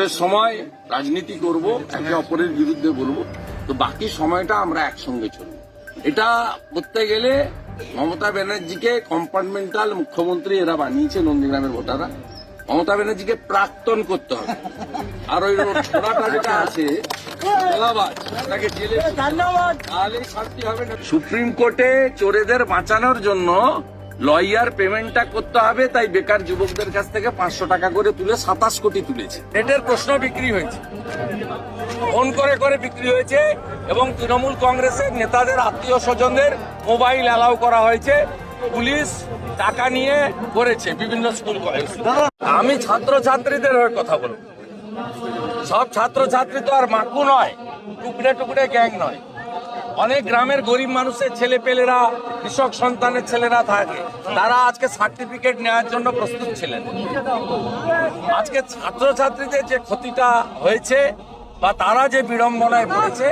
ভোটের সময় রাজনীতি করব একে অপরের বিরুদ্ধে বলব। তো বাকি সময়টা আমরা একসঙ্গে চলবো। এটা করতে গেলে মমতা ব্যানার্জিকে কম্পার্টমেন্টাল মুখ্যমন্ত্রী এরা বানিয়েছে নন্দীগ্রামের ভোটাররা। মমতা ব্যানার্জিকে প্রাক্তন করতে হবে। আর ওই ছোড়াটা যেটা আছে সুপ্রিম কোর্টে চোরেদের বাঁচানোর জন্য লয়ার পেমেন্টটা করতে হবে, তাই বেকার যুবকদের কাছ থেকে পাঁচশো টাকা করে তুলে সাতাশ কোটি তুলেছে। এটার প্রশ্ন বিক্রি হয়েছে। ফোন করে করে বিক্রি হয়েছে এবং তৃণমূল কংগ্রেসের নেতাদের আত্মীয় স্বজনদের মোবাইল অ্যালাউ করা হয়েছে, পুলিশ টাকা নিয়ে করেছে বিভিন্ন স্কুল কলেজ। আমি ছাত্র ছাত্রীদের হয়ে কথা বলব। সব ছাত্র ছাত্রী তো আর মাকু নয়, টুকরে টুকরে গ্যাং নয়। অনেক গ্রামের গরিব মানুষের ছেলে পেলেরা কৃষক সন্তানের ছেলেরা থাকে। তারা আজকে সার্টিফিকেট নেওয়ার জন্য প্রস্তুত ছিলেন। আজকে ছাত্রছাত্রীদের যে ক্ষতিটা হয়েছে বা তারা যে বিড়ম্বনায় পড়েছে,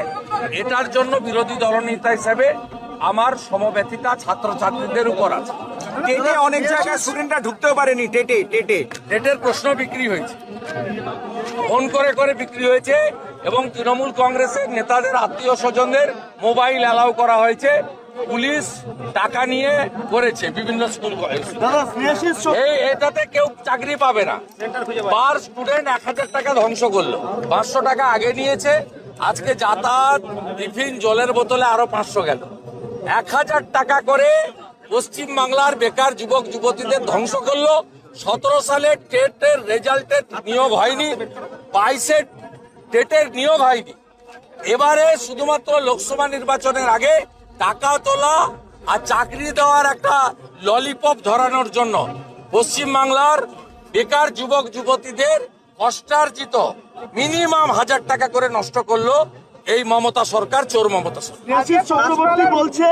এটার জন্য বিরোধী দলনেতা হিসেবে আমার সমব্যথিতা ছাত্রছাত্রীদের উপর আছে। টেটে অনেক জায়গায় স্টুডেন্টরা ঢুকতেও পারেনি। টেটে টেটে। রেটের প্রশ্ন বিক্রি হয়েছে। ফোন করে করে বিক্রি হয়েছে এবং তৃণমূল কংগ্রেসের নেতাদের আত্মীয় স্বজনদের মোবাইল অ্যালাউ করা হয়েছে। পুলিশ টাকা নিয়ে করেছে বিভিন্ন স্কুল কলেজ। এই এটাতে কেউ চাকরি পাবে না। পার স্টুডেন্ট এক হাজার টাকা ধ্বংস করল। পাঁচশো টাকা আগে নিয়েছে। আজকে যাতায়াত টিফিন জলের বোতলে আরও পাঁচশো গেল। এক হাজার টাকা করে পশ্চিম বাংলার বেকার যুবক যুবতীদের ধ্বংস করল। সতেরো সালে টেটের রেজাল্টের নিয়োগ হয়নি, বাইশে টেটের নিয়োগ হয়নি। এবারে শুধুমাত্র লোকসভা নির্বাচনের আগে টাকা তোলা আর চাকরি দেওয়ার একটা ললিপপ ধরানোর জন্য পশ্চিম বাংলার বেকার যুবক যুবতীদের কষ্টার্জিত মিনিমাম হাজার টাকা করে নষ্ট করল। এই মমতা সরকার চোর মমতা সরকার। চক্রবর্তী বলছে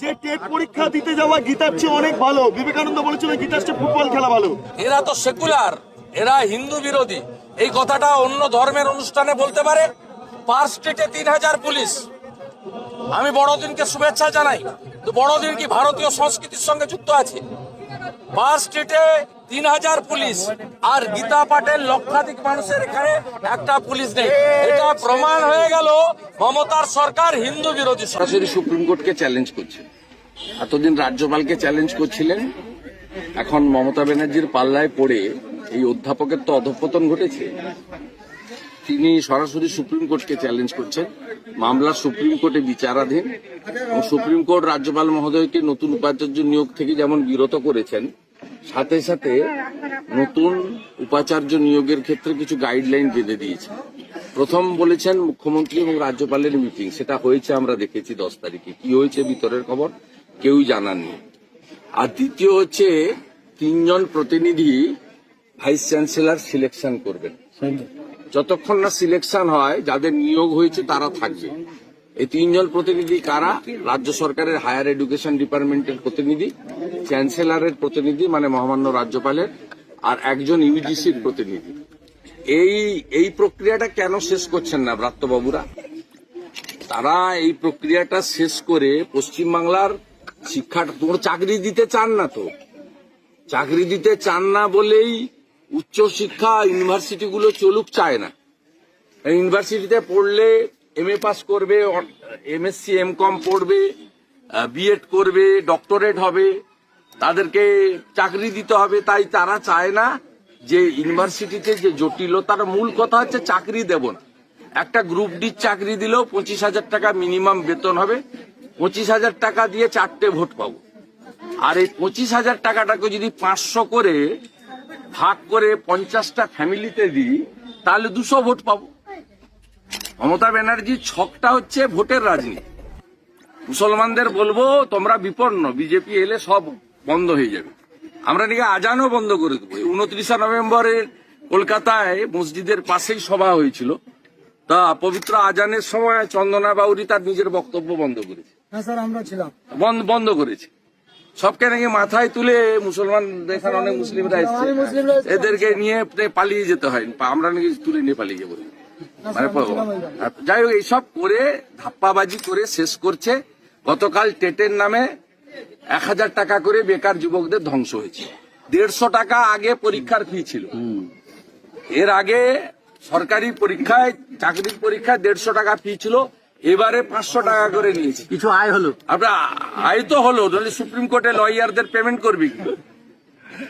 যে টেট পরীক্ষা দিতে যাওয়া গীতার চেয়ে অনেক ভালো। বিবেকানন্দ বলেছিল গীতার চেয়ে ফুটবল খেলা ভালো। এরা তো সেকুলার এরা হিন্দু বিরোধী। এই কথাটা অন্য ধর্মের অনুষ্ঠানে বলতে পারে। পার স্টেটে তিন হাজার পুলিশ। আমি বড়দিনকে শুভেচ্ছা জানাই। তো বড়দিন কি ভারতীয় সংস্কৃতির সঙ্গে যুক্ত আছে? পার স্টেটে তিন হাজার পুলিশ আর গীতা পাটের লক্ষাধিক মানুষের এখানে একটা পুলিশ নেই। এটা প্রমাণ হয়ে গেল মমতার সরকার হিন্দু বিরোধী সরাসরি সুপ্রিম কোর্টকে চ্যালেঞ্জ করছে। এতদিন রাজ্যপালকে চ্যালেঞ্জ করছিলেন। এখন মমতা ব্যানার্জির পাল্লায় পড়ে এই অধ্যাপকের তো অধঃপতন ঘটেছে। তিনি সরাসরি সুপ্রিম কোর্টকে চ্যালেঞ্জ করছেন। মামলা সুপ্রিম কোর্টে বিচারাধীন এবং সুপ্রিম কোর্ট রাজ্যপাল মহোদয়কে নতুন উপাচার্য নিয়োগ থেকে যেমন বিরত করেছেন, সাথে সাথে নতুন উপাচার্য নিয়োগের ক্ষেত্রে কিছু গাইডলাইন বেঁধে দিয়েছে। প্রথম বলেছেন মুখ্যমন্ত্রী এবং রাজ্যপালের মিটিং সেটা হয়েছে আমরা দেখেছি দশ তারিখে। কি হয়েছে ভিতরের খবর? কেউই জানাননি আর দ্বিতীয় হচ্ছে তিনজন প্রতিনিধি ভাইস চ্যান্সেলর সিলেকশন করবেন। যতক্ষণ না সিলেকশন হয়, যাদের নিয়োগ হয়েছে তারা থাকবে। এই তিনজন প্রতিনিধি কারা? রাজ্য সরকারের হায়ার এডুকেশন ডিপার্টমেন্টের প্রতিনিধি চ্যান্সেলরের প্রতিনিধি মানে মহামান্য রাজ্যপালের, আর একজন ইউজিসির প্রতিনিধি। এই এই প্রক্রিয়াটা কেন শেষ করছেন না ব্রাত্যবাবুরা তারা এই প্রক্রিয়াটা শেষ করে পশ্চিমবাংলার শিক্ষাটা তোমার চাকরি দিতে চান না তো। চাকরি দিতে চান না বলেই উচ্চশিক্ষা ইউনিভার্সিটিগুলো চলুক চায় না। ইউনিভার্সিটিতে পড়লে এম এ পাস করবে এম এমএসসি এম কম পড়বে বিএড করবে ডক্টরেট হবে, তাদেরকে চাকরি দিতে হবে, তাই তারা চায় না যে ইউনিভার্সিটিতে যে জটিলতার মূল কথা হচ্ছে চাকরি দেব না। একটা গ্রুপ ডির চাকরি দিলেও পঁচিশ হাজার টাকা মিনিমাম বেতন হবে, পঁচিশ হাজার টাকা দিয়ে চারটে ভোট পাবো। আর এই পঁচিশ হাজার টাকাটাকে যদি পাঁচশো করে ভাগ করে পঞ্চাশটা ফ্যামিলিতে দিই তাহলে দুশো ভোট পাবো। মমতা ব্যানার্জির ছকটা হচ্ছে ভোটের রাজনীতি। মুসলমানদের বলব তোমরা বিপন্ন বিজেপি এলে সব বন্ধ হয়ে যাবে। আমরা নাকি আজানও বন্ধ করে দেবো। উনত্রিশে নভেম্বরের কলকাতায় মসজিদের পাশেই সভা হয়েছিল। তা পবিত্র আজানের সময় চন্দনা বাউরি তার নিজের বক্তব্য বন্ধ করেছে। হ্যাঁ বন্ধ করেছে। সবকে নাকি মাথায় তুলে মুসলমান এখানে অনেক মুসলিমরা এসছে। এদেরকে নিয়ে পালিয়ে যেতে হয়। আমরা নাকি তুলে নিয়ে পালিয়ে যাব। মানে যাই হোক এইসব করে ধাপ্পাবাজি করে শেষ করছে। গতকাল টেটের নামে এক হাজার টাকা করে বেকার যুবকদের ধ্বংস হয়েছে। দেড়শো টাকা আগে পরীক্ষার ফি ছিল। এর আগে সরকারি পরীক্ষায় চাকরির পরীক্ষায় দেড়শো টাকা ফি ছিল। এবারে পাঁচশো টাকা করে নিয়েছে। কিছু আয় হলো? আপনার আয় তো হলো নাহলে সুপ্রিম কোর্টে লয়ারদের পেমেন্ট করবি?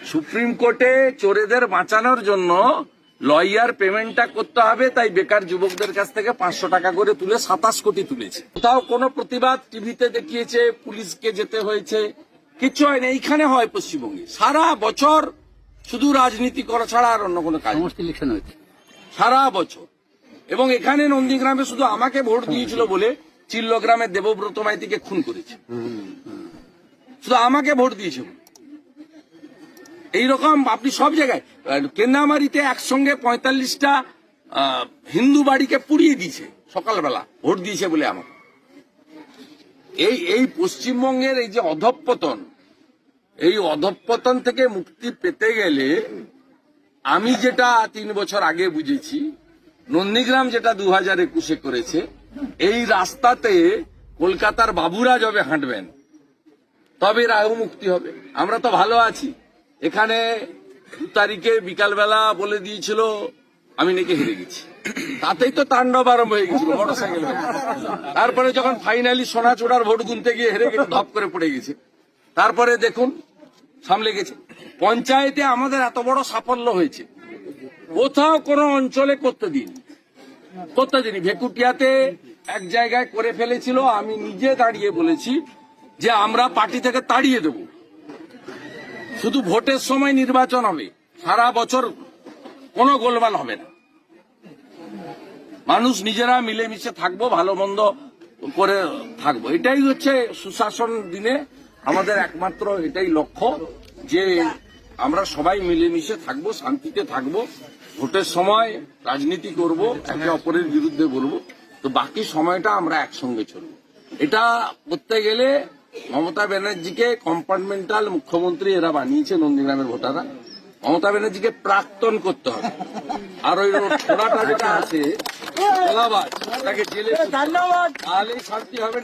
সুপ্রিম কোর্টে চোরেদের বাঁচানোর জন্য লয়ার পেমেন্টটা করতে হবে তাই বেকার যুবকদের কাছ থেকে পাঁচশো টাকা করে তুলে সাতাশ কোটি তুলেছে। কোথাও কোনো প্রতিবাদ টিভিতে দেখিয়েছে পুলিশকে যেতে হয়েছে কিচ্ছু হয় না। এইখানে হয় পশ্চিমবঙ্গে। সারা বছর শুধু রাজনীতি করা ছাড়া আর অন্য কোনো কাজ ইলেকশন হয়েছে। সারা বছর। এবং এখানে নন্দীগ্রামে শুধু আমাকে ভোট দিয়েছিল বলে চিল্লগ্রামে দেবব্রত মাইতিকে খুন করেছে। শুধু আমাকে ভোট দিয়েছে এইরকম আপনি সব জায়গায় আহ, কেন্নামারিতে একসঙ্গে পঁয়তাল্লিশটা হিন্দু বাড়িকে পুড়িয়ে দিয়েছে সকালবেলা ভোট দিয়েছে বলে আমাকে। এই এই পশ্চিমবঙ্গের এই যে অধঃপতন এই অধঃপতন থেকে মুক্তি পেতে গেলে আমি যেটা তিন বছর আগে বুঝেছি নন্দীগ্রাম যেটা দু হাজার একুশে করেছে, এই রাস্তাতে কলকাতার বাবুরা যবে হাঁটবেন, তবে রায়ও মুক্তি হবে। আমরা তো ভালো আছি। এখানে দু তারিখে বিকালবেলা বলে দিয়েছিল, আমি নাকি হেরে গেছি। তাতেই তো তাণ্ডব আরম্ভ হয়ে গেছিল মোটর সাইকেল তারপরে যখন ফাইনালি সোনাচোড়ার ভোট গুনতে গিয়ে হেরে গেছে, ধপ করে পড়ে গেছে। তারপরে দেখুন, সামলে গেছে। পঞ্চায়েতে আমাদের এত বড় সাফল্য হয়েছে। কোথাও কোনো অঞ্চলে করতে দিন দিন ভেকুটিয়াতে এক জায়গায় করে ফেলেছিল, আমি নিজে দাঁড়িয়ে বলেছি যে আমরা পার্টি থেকে তাড়িয়ে দেব। শুধু ভোটের সময় নির্বাচন হবে, সারা বছর কোনো গোলমাল হবে না। মানুষ নিজেরা মিলেমিশে থাকব, ভালো মন্দ করে থাকব। এটাই হচ্ছে সুশাসন দিনে আমাদের একমাত্র এটাই লক্ষ্য যে আমরা সবাই মিলেমিশে থাকব, শান্তিতে থাকব। ভোটের সময় রাজনীতি করব একে অপরের বিরুদ্ধে বলব তো বাকি সময়টা আমরা একসঙ্গে চলবো। এটা করতে গেলে মমতা ব্যানার্জিকে কম্পার্টমেন্টাল মুখ্যমন্ত্রী এরা বানিয়েছে নন্দীগ্রামের ভোটাররা। মমতা ব্যানার্জিকে প্রাক্তন করতে হবে। আর ওই ছোড়াটা যেটা আছে তোলাবাজ তাকে জেলে তাহলেই শান্তি হবে না